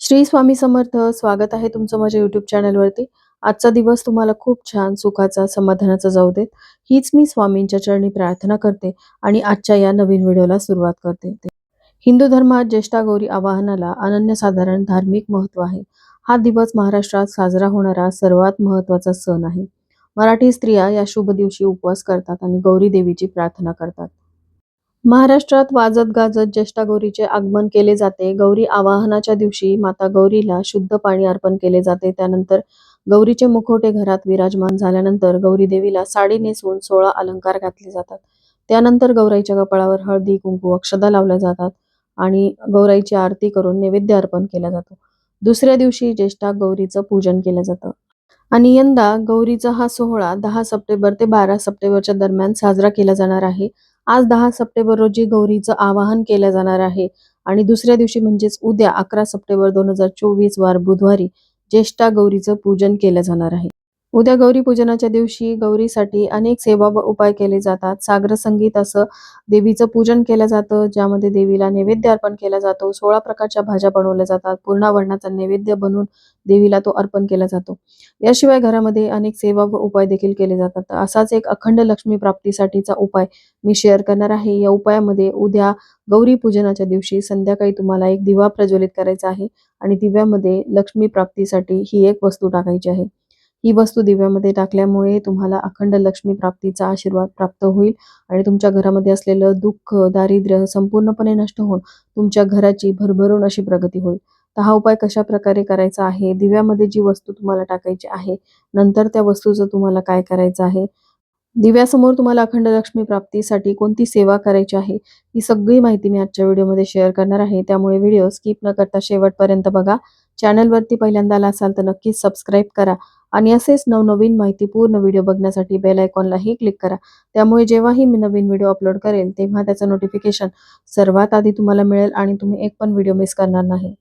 श्री स्वामी समर्थ स्वागत आहे तुमचं माझ्या युट्यूब चॅनलवरती आजचा दिवस तुम्हाला खूप छान सुखाचा समाधानाचा जाऊ देत. हीच मी स्वामींच्या चरणी प्रार्थना करते आणि आजच्या या नवीन व्हिडिओला सुरुवात करते. हिंदू धर्मात ज्येष्ठा गौरी आवाहनाला अनन्यसाधारण धार्मिक महत्त्व आहे. हा दिवस महाराष्ट्रात साजरा होणारा सर्वात महत्त्वाचा सण आहे. मराठी स्त्रिया या शुभ दिवशी उपवास करतात आणि गौरी देवीची प्रार्थना करतात. महाराष्ट्रात वाजत गाजत ज्येष्ठा गौरीचे आगमन केले जाते. गौरी आवाहनाच्या दिवशी माता गौरीला शुद्ध पाणी अर्पण केले जाते. त्यानंतर गौरीचे मुखवटे घरात विराजमान झाल्यानंतर गौरी देवीला साडी नेसून सोळा अलंकार घातले जातात. त्यानंतर गौराईच्या कपाळावर हळदी कुंकू अक्षदा लावल्या जातात आणि गौराईची आरती करून नैवेद्य अर्पण केला जातो. दुसऱ्या दिवशी ज्येष्ठा गौरीचं पूजन केलं जातं. आणि यंदा गौरीचा हा सोहळा दहा सप्टेंबर ते बारा सप्टेंबरच्या दरम्यान साजरा केला जाणार आहे. आज दहा सप्टेंबर रोजी गौरीचं आवाहन केलं जाणार आहे. आणि दुसऱ्या दिवशी म्हणजेच उद्या अकरा सप्टेंबर दोन हजार चोवीस वार बुधवारी ज्येष्ठा गौरीचं पूजन केलं जाणार आहे. उद्या गौरी पूजनाच्या दिवशी गौरीसाठी अनेक सेवा व उपाय केले जातात. सागर संगीत असं देवीचं पूजन केलं जातं ज्यामध्ये देवीला नैवेद्य अर्पण केला जातो. सोळा प्रकारच्या भाज्या बनवल्या जातात. पूर्णावर्णाचा नैवेद्य बनवून देवीला तो अर्पण केला जातो. याशिवाय घरामध्ये अनेक सेवा व उपाय देखील केले जातात. असाच एक अखंड लक्ष्मी प्राप्तीसाठीचा उपाय मी शेअर करणार आहे. या उपायामध्ये उद्या गौरी पूजनाच्या दिवशी संध्याकाळी तुम्हाला एक दिवा प्रज्वलित करायचा आहे आणि दिव्यामध्ये लक्ष्मी प्राप्तीसाठी ही एक वस्तू टाकायची आहे. ही वस्तू दिव्यामध्ये टाकल्यामुळे तुम्हाला अखंड लक्ष्मी प्राप्तीचा आशीर्वाद प्राप्त होईल आणि तुमच्या घरामध्ये असलेलं दुःख दारिद्र्य संपूर्णपणे नष्ट होऊन तुमच्या घराची भरभरून अशी प्रगती होईल. तर हा उपाय कशा प्रकारे करायचा आहे? दिव्यामध्ये जी वस्तू तुम्हाला टाकायची आहे नंतर त्या वस्तूचं तुम्हाला काय करायचं आहे? दिव्यासमोर तुम्हाला अखंड लक्ष्मी प्राप्तीसाठी कोणती सेवा करायची आहे? ही सगळी माहिती मी आजच्या व्हिडिओमध्ये शेअर करणार आहे. त्यामुळे व्हिडिओ स्किप न करता शेवटपर्यंत बघा. चॅनलवरती पहिल्यांदा आला असाल तर नक्कीच सबस्क्राईब करा आणि असेच नवनवीन माहितीपूर्ण व्हिडिओ बघण्यासाठी बेल आयकॉनलाही क्लिक करा. त्यामुळे जेव्हाही मी नवीन व्हिडिओ अपलोड करेल तेव्हा त्याचं नोटिफिकेशन सर्वात आधी तुम्हाला मिळेल आणि तुम्ही एक पण व्हिडिओ मिस करणार नाही.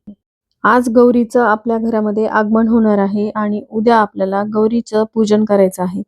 आज गौरीचं आपल्या घरामध्ये आगमन होणार आहे आणि उद्या आपल्याला गौरीचं पूजन करायचं आहे.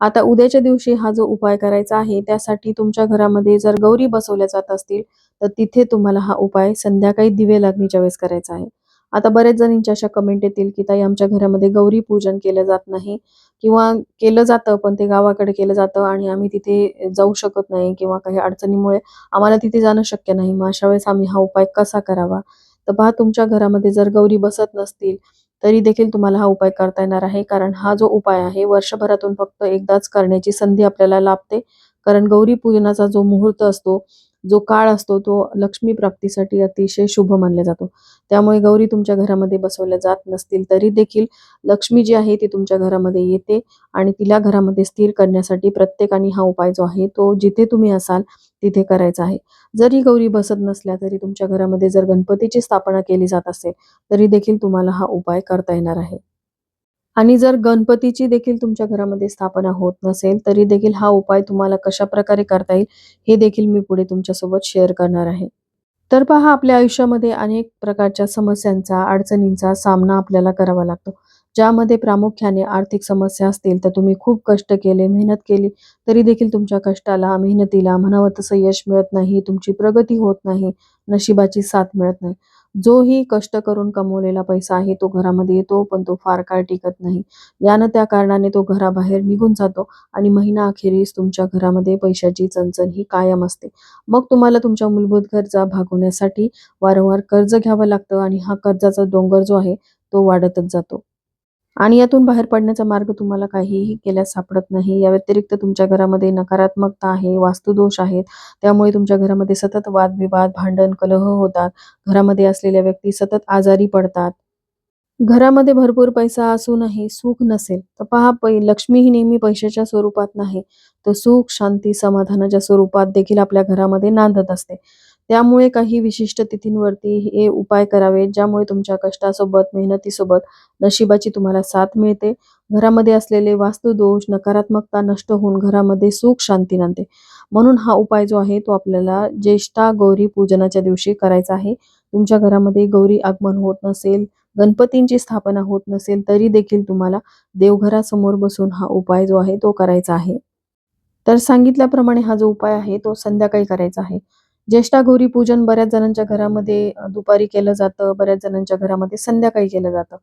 आता उद्याच्या दिवशी हा जो उपाय करायचा आहे त्यासाठी तुमच्या घरामध्ये जर गौरी बसवल्या जात असतील तर तिथे तुम्हाला हा उपाय संध्याकाळी दिवे लागणीच्या वेळेस करायचा आहे. आता बरेच जणींच्या अशा कमेंट येतील की ताई आमच्या घरामध्ये गौरी पूजन केलं जात नाही. किंवा केलं जातं पण ते गावाकडे केलं जातं आणि आम्ही तिथे जाऊ शकत नाही किंवा काही अडचणीमुळे आम्हाला तिथे जाणं शक्य नाही. मग अशा वेळेस आम्ही हा उपाय कसा करावा? तर पहा तुमच्या घरामध्ये जर गौरी बसत नसतील तरी देखील तुम्हाला हा उपाय करता येणार आहे. कारण हा जो उपाय आहे वर्षभरातून फक्त एकदाच करण्याची संधी आपल्याला लाभते. कारण गौरी पूजनाचा जो मुहूर्त असतो जो काळ असतो तो लक्ष्मी प्राप्तीसाठी अतिशय शुभ मानला जातो. त्यामुळे गौरी तुमच्या घरामध्ये बसवल्या जात नसतील तरी देखील लक्ष्मी जी आहे ती तुमच्या घरामध्ये येते आणि तिला घरामध्ये स्थिर करण्यासाठी प्रत्येकाने हा उपाय जो आहे तो जिथे तुम्ही असाल तिथे करायचा आहे. जरी गौरी बसत नसल्या तरी तुमच्या घरामध्ये जर गणपतीची स्थापना केली जात असेल तरी देखील तुम्हाला हा उपाय करता येणार आहे. आणि जर गणपतीची देखील तुमच्या घरामध्ये स्थापना होत नसेल तरी देखील हा उपाय तुम्हाला कशा प्रकारे करता येईल हे देखील मी पुढे तुमच्यासोबत शेअर करणार आहे. तर पहा आपल्या आयुष्यामध्ये अनेक प्रकारच्या समस्यांचा अडचणींचा सामना आपल्याला करावा लागतो. ज्यामध्ये प्रामुख्याने आर्थिक समस्या असतील तर तुम्ही खूप कष्ट केले मेहनत केली तरी देखील तुमच्या कष्टाला मेहनतीला म्हणावं तसं यश मिळत नाही तुमची प्रगती होत नाही नशिबाची साथ मिळत नाही. जोही कष्ट करून कमवलेला पैसा आहे तो घरामध्ये येतो पण तो फार काळ टिकत नाही. यानं त्या कारणाने तो घराबाहेर निघून जातो आणि महिना अखेरीस तुमच्या घरामध्ये पैशाची चणचण ही कायम असते. मग तुम्हाला तुमच्या मूलभूत गरजा भागवण्यासाठी वारंवार कर्ज घ्यावं लागतं आणि हा कर्जाचा डोंगर जो आहे तो वाढतच जातो. आणि यातून बाहेर पडण्याचा मार्ग तुम्हाला काहीही केल्यास सापडत नाही. या व्यतिरिक्त तुमच्या घरामध्ये नकारात्मकता आहे वास्तुदोष आहेत. त्यामुळे तुमच्या घरामध्ये सतत वादविवाद भांडण कलह होतात. घरामध्ये असलेल्या व्यक्ती सतत आजारी पडतात. घरामध्ये भरपूर पैसा असूनही सुख नसेल. तर पहा पै लक्ष्मी ही नेहमी पैशाच्या स्वरूपात नाही. तर सुख शांती समाधानाच्या स्वरूपात देखील आपल्या घरामध्ये नांदत असते. त्यामुळे काही विशिष्ट तिथींवरती हे उपाय करावेत ज्यामुळे तुमच्या कष्टासोबत मेहनतीसोबत नशिबाची तुम्हाला साथ मिळते. घरामध्ये असलेले वास्तुदोष नकारात्मकता नष्ट होऊन घरामध्ये सुख शांती नांदते. म्हणून हा उपाय जो आहे तो आपल्याला ज्येष्ठा गौरी पूजनाच्या दिवशी करायचा आहे. तुमच्या घरामध्ये गौरी आगमन होत नसेल गणपतींची स्थापना होत नसेल तरी देखील तुम्हाला देवघरासमोर बसून हा उपाय जो आहे तो करायचा आहे. तर सांगितल्याप्रमाणे हा जो उपाय आहे तो संध्याकाळी करायचा आहे. ज्येष्ठागौरी पूजन बऱ्याच जणांच्या घरामध्ये दुपारी केलं जातं बऱ्याच जणांच्या घरामध्ये संध्याकाळी केलं जातं.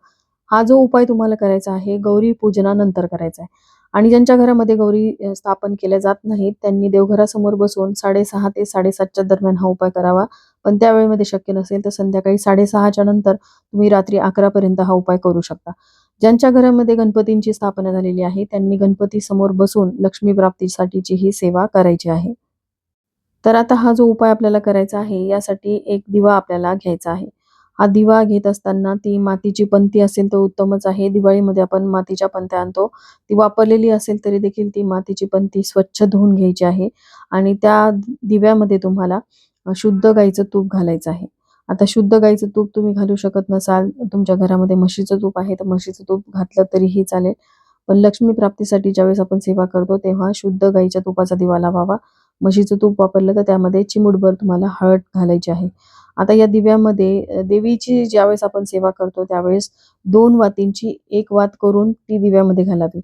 हा जो उपाय तुम्हाला करायचा आहे गौरी पूजनानंतर करायचा आहे. आणि ज्यांच्या घरामध्ये गौरी स्थापन केल्या जात नाहीत त्यांनी देवघरासमोर बसून साडेसहा ते साडेसातच्या दरम्यान हा उपाय करावा. पण त्या वेळेमध्ये शक्य नसेल तर संध्याकाळी साडेसहाच्या नंतर तुम्ही रात्री अकरापर्यंत हा उपाय करू शकता. ज्यांच्या घरामध्ये गणपतींची स्थापना झालेली आहे त्यांनी गणपती समोर बसून लक्ष्मी प्राप्तीसाठीची ही सेवा करायची आहे. तर आता हा जो उपाय आपल्याला करायचा आहे यासाठी एक दिवा आपल्याला घ्यायचा आहे. हा दिवा घेत असताना ती मातीची पंथी असेल तर उत्तमच आहे. दिवाळीमध्ये आपण मातीच्या पंथ्या आणतो. ती वापरलेली असेल तरी देखील ती मातीची पंथी स्वच्छ धुवून घ्यायची आहे आणि त्या दिव्यामध्ये तुम्हाला शुद्ध गाईचं तूप घालायचं आहे. आता शुद्ध गाईचं तूप तुम्ही घालू शकत नसाल तुमच्या घरामध्ये म्हशीचं तूप आहे तर म्हशीचं तूप घातलं तरीही चालेल. पण लक्ष्मी प्राप्तीसाठी ज्यावेळेस आपण सेवा करतो तेव्हा शुद्ध गाईच्या तुपाचा दिवा लावावा. म्हशीचं तूप वापरलं तर त्यामध्ये चिमूटभर तुम्हाला हळद घालायची आहे. आता या दिव्यामध्ये देवीची ज्यावेळेस आपण सेवा करतो त्यावेळेस दोन वातींची एक वात करून ती दिव्यामध्ये घालावी.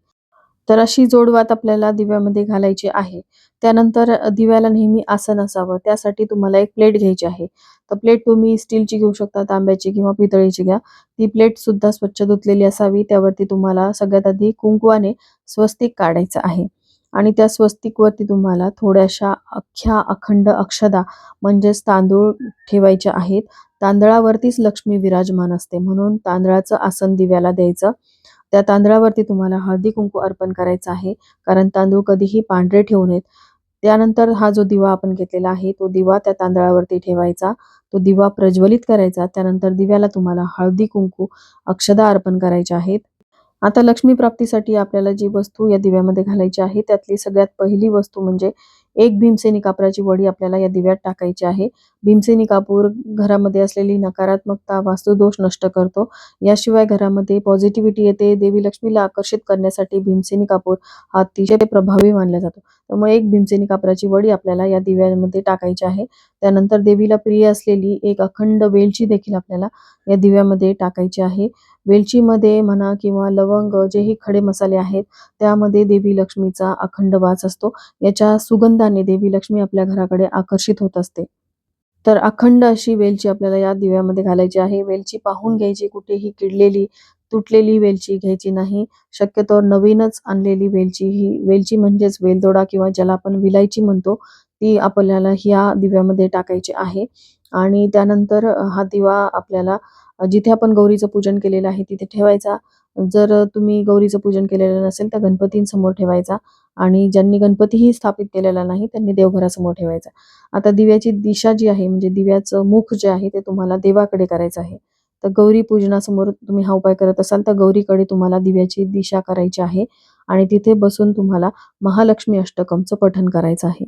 तर अशी जोड वात आपल्याला दिव्यामध्ये घालायची आहे. त्यानंतर दिव्याला नेहमी आसन असावं. त्यासाठी तुम्हाला एक प्लेट घ्यायची आहे. तर प्लेट तुम्ही स्टीलची घेऊ शकता तांब्याची किंवा पितळीची घ्या. ती प्लेट सुद्धा स्वच्छ धुतलेली असावी. त्यावरती तुम्हाला सगळ्यात आधी कुंकवाने स्वस्तिक काढायचं आहे. आणि त्या स्वस्तिकवरती तुम्हाला थोड्याशा अख्ख्या अखंड अक्षदा म्हणजेच तांदूळ ठेवायचे आहेत. तांदळावरतीच लक्ष्मी विराजमान असते. म्हणून तांदळाचं आसन दिव्याला द्यायचं. त्या तांदळावरती तुम्हाला हळदी कुंकू अर्पण करायचं आहे. कारण तांदूळ कधीही पांढरे ठेवू नयेत. त्यानंतर हा जो दिवा आपण घेतलेला आहे तो दिवा त्या तांदळावरती ठेवायचा. तो दिवा प्रज्वलित करायचा. त्यानंतर दिव्याला तुम्हाला हळदी कुंकू अक्षदा अर्पण करायच्या आहेत. आता लक्ष्मी प्राप्तीसाठी आपल्याला जी वस्तू या दिव्यामध्ये घालायची आहे त्यातली सगळ्यात पहिली वस्तू म्हणजे एक भीमसेनी कापराची वडी आपल्याला या दिव्यात टाकायची आहे. भीमसेनी कापूर घरामध्ये असलेली नकारात्मकता वास्तुदोष नष्ट करतो. याशिवाय घरामध्ये पॉझिटिव्हिटी येते देवी लक्ष्मीला आकर्षित करण्यासाठी भीमसेनी कापूर हा अतिशय प्रभावी मानला जातो. त्यामुळे एक भीमसेनी कापराची वडी आपल्याला या दिव्यामध्ये टाकायची आहे. त्यानंतर देवीला प्रिय असलेली एक अखंड वेलची देखील आपल्याला या दिव्यामध्ये टाकायची आहे. वेलचीमध्ये म्हणा किंवा लवंग जेही खडे मसाले आहेत त्यामध्ये देवी लक्ष्मीचा अखंड वास असतो. याच्या सुगंध आनंदाने देवी लक्ष्मी आपल्या घराकडे आकर्षित होत असते. तर अखंड अशी वेलची आपल्याला या दिव्यामध्ये घालायची आहे. वेलची पाहून घ्यायची कुठेही किडलेली तुटलेली वेलची घ्यायची नाही. शक्यतो नवीनच आणलेली वेलची ही वेलची म्हणजेच वेलदोडा किंवा ज्याला आपण विलायची म्हणतो ती आपल्याला ह्या दिव्यामध्ये टाकायची आहे. आणि त्यानंतर हा दिवा आपल्याला जिथे आपण गौरीचं पूजन केलेलं आहे तिथे ठेवायचा. जर तुम्ही गौरीचं पूजन केलेलं नसेल तर गणपतींसमोर ठेवायचा. आणि ज्यांनी गणपतीही स्थापित केलेला नाही त्यांनी देवघरासमोर ठेवायचा. आता दिव्याची दिशा जी आहे म्हणजे दिव्याचं मुख जे आहे ते तुम्हाला देवाकडे करायचं आहे. तर गौरी पूजनासमोर तुम्ही हा उपाय करत असाल तर गौरीकडे तुम्हाला दिव्याची दिशा करायची आहे. आणि तिथे बसून तुम्हाला महालक्ष्मी अष्टकमचं पठण करायचं आहे.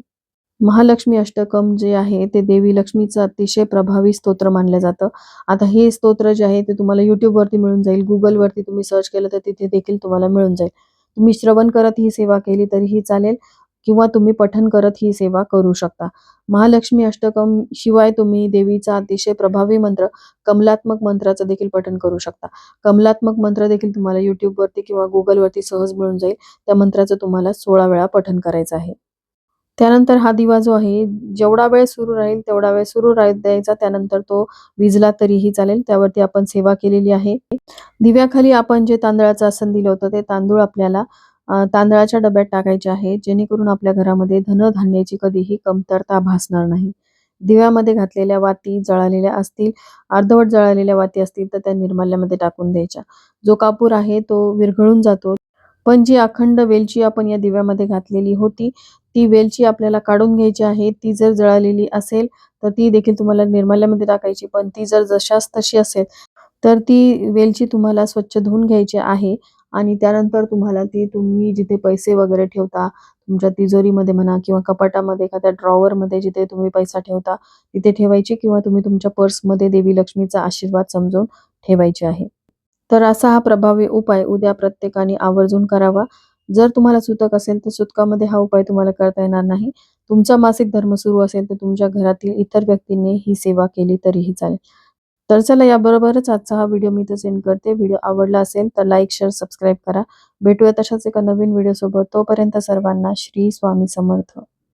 महालक्ष्मी अष्टकम जे आहे ते देवी लक्ष्मीचं अतिशय प्रभावी स्तोत्र मानलं जातं. आता हे स्तोत्र जे आहे ते तुम्हाला यूट्यूबवरती मिळून जाईल. गुगलवरती तुम्ही सर्च केलं तर तिथे देखील तुम्हाला मिळून जाईल. तुम्ही श्रवण करत ही सेवा केली तरीही चालेल किंवा तुम्ही पठन करत ही सेवा करू शकता. महालक्ष्मी अष्टकम शिवाय तुम्ही देवीचा अतिशय प्रभावी मंत्र कमलात्मक मंत्राचं देखील पठन करू शकता. कमलात्मक मंत्र देखील तुम्हाला युट्यूबवरती किंवा गुगलवरती सहज मिळून जाईल. त्या मंत्राचं तुम्हाला सोळा वेळा पठन करायचं आहे. त्यानंतर हा दिवा जो आहे जेवढा वेळ सुरू राहील तेवढा वेळ सुरू राहू द्यायचा. त्यानंतर तो विजला तरीही चालेल. त्यावरती आपण सेवा केलेली आहे. दिव्याखाली आपण जे तांदळाचं आसन दिलं होतं ते तांदूळ आपल्याला तांदळाच्या डब्यात टाकायचे आहे. जेणेकरून आपल्या घरामध्ये धनधान्याची कधीही कमतरता भासणार नाही. दिव्यामध्ये घातलेल्या वाती जळालेल्या असतील अर्धवट जळालेल्या वाती असतील तर त्या निर्माल्यामध्ये टाकून द्यायच्या. जो कापूर आहे तो विरघळून जातो. पण जी अखंड वेलची आपण या दिव्यामध्ये घातलेली होती ती वेलची आपल्याला काढून घ्यायची आहे ती जर जळालेली असेल तर ती देखील तुम्हाला निर्माल्यामध्ये टाकायची. पण ती जर जशास तशी असेल तर ती वेलची तुम्हाला स्वच्छ धुवून घ्यायची आहे आणि त्यानंतर तुम्हाला ती तुम्ही जिथे पैसे वगैरे ठेवता तुमच्या तिजोरीमध्ये म्हणा किंवा कपाटामध्ये एखाद्या ड्रॉवरमध्ये जिथे तुम्ही पैसा ठेवता तिथे ठेवायची किंवा तुम्ही तुमच्या पर्समध्ये देवी लक्ष्मीचा आशीर्वाद समजून ठेवायचे आहे. तर असा हा प्रभावी उपाय उद्या प्रत्येकाने आवर्जून करावा. जर तुम्हाला सुतक असेल तर सुतकामध्ये हा उपाय तुम्हाला करता येणार नाही. तुमचा मासिक धर्म सुरू असेल तर तुमच्या घरातील इतर व्यक्तींनी ही सेवा केली तरीही चालेल. तर चला याबरोबरच आजचा हा व्हिडिओ मी इथं सेंड करते. व्हिडिओ आवडला असेल तर लाईक शेअर सबस्क्राईब करा. भेटूया तशाच एका नवीन व्हिडिओ सोबत तोपर्यंत सर्वांना श्री स्वामी समर्थ.